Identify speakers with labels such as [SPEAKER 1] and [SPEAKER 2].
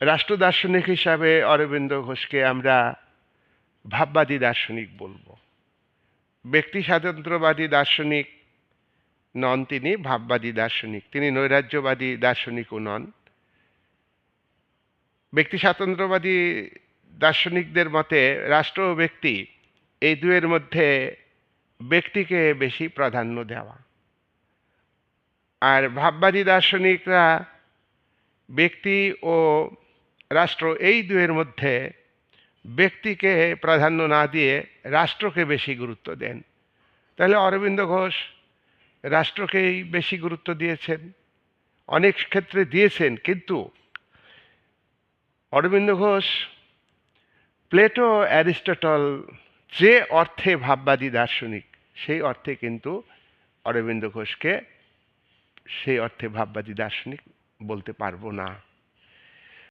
[SPEAKER 1] রাষ্ট্র দার্শনিক হিসাবে অরবিন্দ ঘোষকে আমরা ভাববাদী দার্শনিক বলব। ব্যক্তি স্বাতন্ত্রবাদী দার্শনিক নন তিনি, ভাববাদী দার্শনিক। তিনি নৈরাজ্যবাদী দার্শনিকও নন। ব্যক্তি স্বাতন্ত্র্যবাদী দার্শনিকদের মতে রাষ্ট্র ও ব্যক্তি এই দুয়ের মধ্যে ব্যক্তিকে বেশি প্রাধান্য দেওয়া। আর ভাববাদী দার্শনিকরা ব্যক্তি ও রাষ্ট্র এই দুয়ের মধ্যে ব্যক্তিকে প্রাধান্য না দিয়ে রাষ্ট্রকে বেশি গুরুত্ব দেন। তাহলে অরবিন্দ ঘোষ রাষ্ট্রকেই বেশি গুরুত্ব দিয়েছেন। অনেক ক্ষেত্রে দিয়েছেন, কিন্তু অরবিন্দ ঘোষ, প্লেটো, অ্যারিস্টটল যে অর্থে ভাববাদী দার্শনিক, সেই অর্থে কিন্তু অরবিন্দ ঘোষকে সেই অর্থে ভাববাদী দার্শনিক বলতে পারব না।